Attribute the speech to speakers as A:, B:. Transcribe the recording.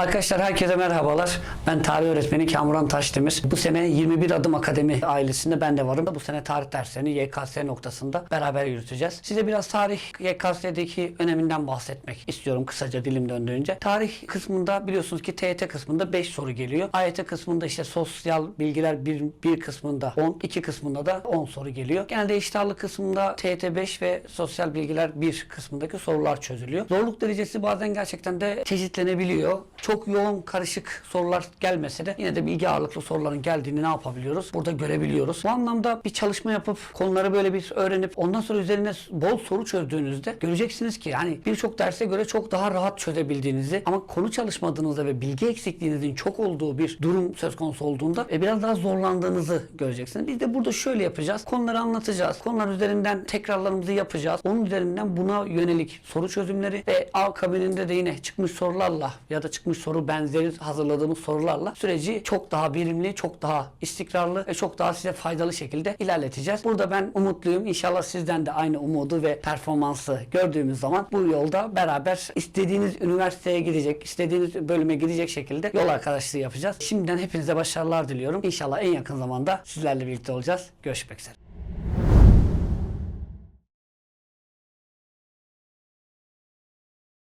A: Arkadaşlar herkese merhabalar. Ben tarih öğretmeni Kamuran Taşdemir. Bu sene 21 Adım Akademi ailesinde ben de varım. Bu sene tarih derslerini YKS noktasında beraber yürüteceğiz. Size biraz tarih YKS'deki öneminden bahsetmek istiyorum kısaca dilim döndüğünce. Tarih kısmında biliyorsunuz ki TYT kısmında 5 soru geliyor. AYT kısmında işte sosyal bilgiler bir, bir kısmında 10, iki kısmında da 10 soru geliyor. Genelde iştahlı kısmında TYT 5 ve sosyal bilgiler 1 kısmındaki sorular çözülüyor. Zorluk derecesi bazen gerçekten de çeşitlenebiliyor. Çok yoğun karışık sorular gelmese de yine de bilgi ağırlıklı soruların geldiğini ne yapabiliyoruz? Burada görebiliyoruz. Bu anlamda bir çalışma yapıp konuları böyle bir öğrenip ondan sonra üzerine bol soru çözdüğünüzde göreceksiniz ki yani birçok derse göre çok daha rahat çözebildiğinizi ama konu çalışmadığınızda ve bilgi eksikliğinizin çok olduğu bir durum söz konusu olduğunda e, biraz daha zorlandığınızı göreceksiniz. Biz de burada şöyle yapacağız. Konuları anlatacağız. Konular üzerinden tekrarlarımızı yapacağız. Onun üzerinden buna yönelik soru çözümleri ve akabininde de yine çıkmış sorularla ya da çıkmış soru benzeri hazırladığımız sorularla süreci çok daha verimli, çok daha istikrarlı ve çok daha size faydalı şekilde ilerleteceğiz. Burada ben umutluyum. İnşallah sizden de aynı umudu ve performansı gördüğümüz zaman bu yolda beraber istediğiniz üniversiteye gidecek, istediğiniz bölüme gidecek şekilde yol arkadaşlığı yapacağız. Şimdiden hepinize başarılar diliyorum. İnşallah en yakın zamanda sizlerle birlikte olacağız. Görüşmek üzere.